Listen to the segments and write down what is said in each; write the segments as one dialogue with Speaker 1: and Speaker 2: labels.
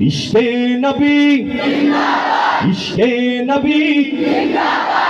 Speaker 1: ইশকে নবী ইশকে নবী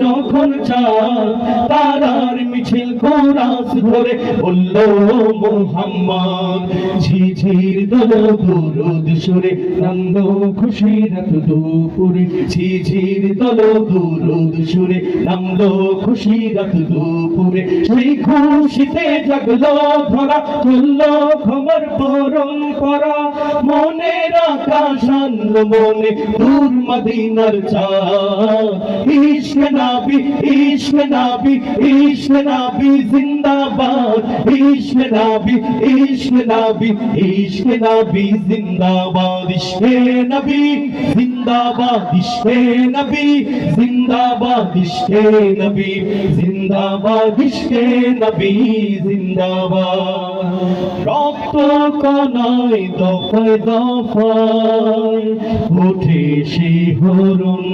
Speaker 1: যখন চাঁদ মিছিল কোরাস ধরে মোহাম্মদ, ঝিঝির দল দুরুদ সুরে নন্দ খুশি রাত দুপুরে। ঝিঝির দল দুরুদ সুরে নন্দ খুশি রাত দুপুরে। সেই খুশিতে জাগলো ধরা চলল খবর পরম্পরা মনের আনলো মনে দূর মদিনার চাঁদ ইশক নাবি ইশক নাবি ইশক নাবি ইশক নাবি ইশক নাবি, জিন্দাবাদ, ইশকে নবী, জিন্দাবাদ, ইশকে নবী, জিন্দাবাদ, ইশকে নবী, জিন্দাবাদ, ইশকে নবী, জিন্দাবাদ। রক্ত কনায় দফায় দফায় উঠে শিহরণ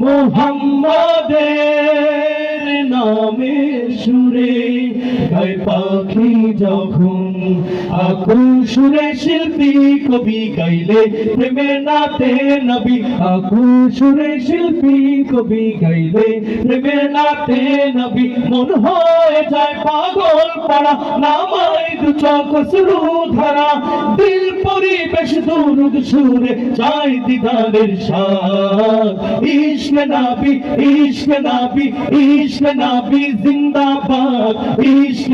Speaker 1: মোহাম্মদের নামে সুরে গায় পাখি যখন আকুল সুরে শিল্পী কবি গাইলে প্রেমের নাতে নবী। আকুল সুরে শিল্পী কবি গাইলে প্রেমের নাতে নবী। মন হয়ে যায় পাগল পাড়া নামাই দু চক শুরু ধারা। দিল পরিবেশ দুরুদ সুরে চাই দিদারের সাথ। ইশক নাবি ইশক নাবি ইশক নাবি জিন্দাবাদ। ইশক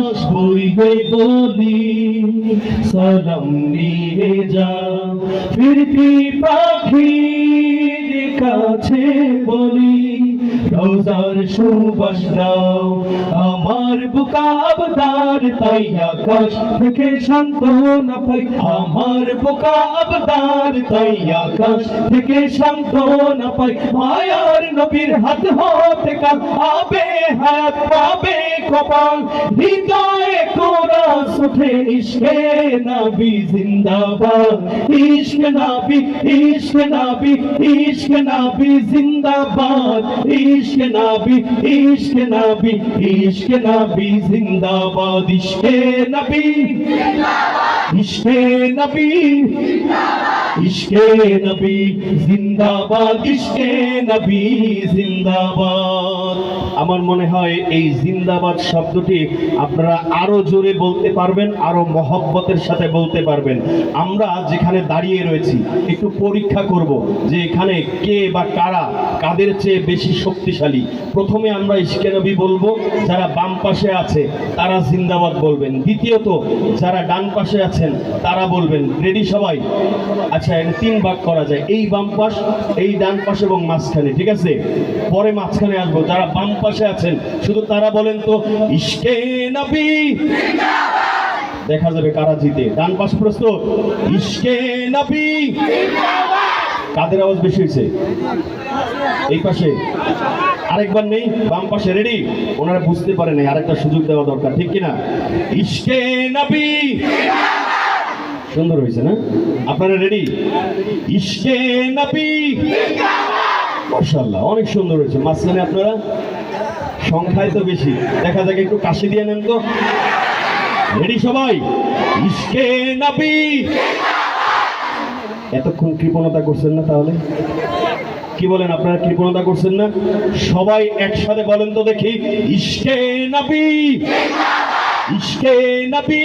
Speaker 1: বাতাস বইবে বলি সালাম নিয়ে যা ফিরতি পাখির কাছে বলি, রোজার সুবাস দাও। আমার বুকা আবদার, তাই আকাশ থেকে শান্ত না পাই। আমার বুকা আবদার, তাই আকাশ থেকে শান্ত না পাই। মায়ার নবীর হাত হতে কাল হায়াত পাবে কপাল, হৃদয়ে কোরাস উঠে ইশকে নবী জিন্দাবাদ, ইশক নবী ইশক নবী ইশক নবী জিন্দাবাদ, ইশক নবী ইশক নবী ইশক নবী জিন্দাবাদ, ইশকে নবী ইশকে নবী ইশকে নবী জিন্দাবাদ, ইশকে নবী জিন্দাবাদ। আমার মনে হয় এই জিন্দাবাদ শব্দটি আপনারা আরও জোরে বলতে পারবেন, আরও মহব্বতের সাথে বলতে পারবেন। আমরা যেখানে দাঁড়িয়ে রয়েছি, একটু পরীক্ষা করব যে এখানে কে বা কারা কাদের চেয়ে বেশি শক্তিশালী। প্রথমে আমরা ইশকে নবী বলব, যারা বাম পাশে আছে, তারা জিন্দাবাদ বলবেন। দ্বিতীয়ত, যারা ডান পাশে আছেন, তারা বলবেন রেডি সবাই? আচ্ছা তিন ভাগ করা যায়। এই বাম পাশ, এই ডান পাশ এবং মাঝখানে, ঠিক আছে? পরে মাঝখানে আসব। যারা বাম আছেন। শুধু তারা বলেন তো নবী দেখা যাবে কারা জিতে। ডান পাশ প্রস্তুত নবী কাদের আওয়াজ বেশি হয়েছে? এই পাশে। আরেকবার নেই, বাম পাশে রেডি। ওনারা বুঝতে পারে নাই, আরেকটা সুযোগ দেওয়া দরকার, ঠিক কিনা? ইশকে নবী সুন্দর হয়েছে না? আপনারা রেডি? ইশকে নবী মাশাআল্লাহ, অনেক সুন্দর হয়েছে। মাঝখানে আপনারা সংখ্যায় তো বেশি। দেখা যাক, একটু কাশি দিয়ে নেন তো। রেডি সবাই? ইশকে নবী এতক্ষণ কৃপণতা করছেন না তাহলে? কি বলেন, আপনারা কৃপণতা করছেন না? সবাই একসাথে বলেন তো দেখি। ইশকে নবী ইশকে নবী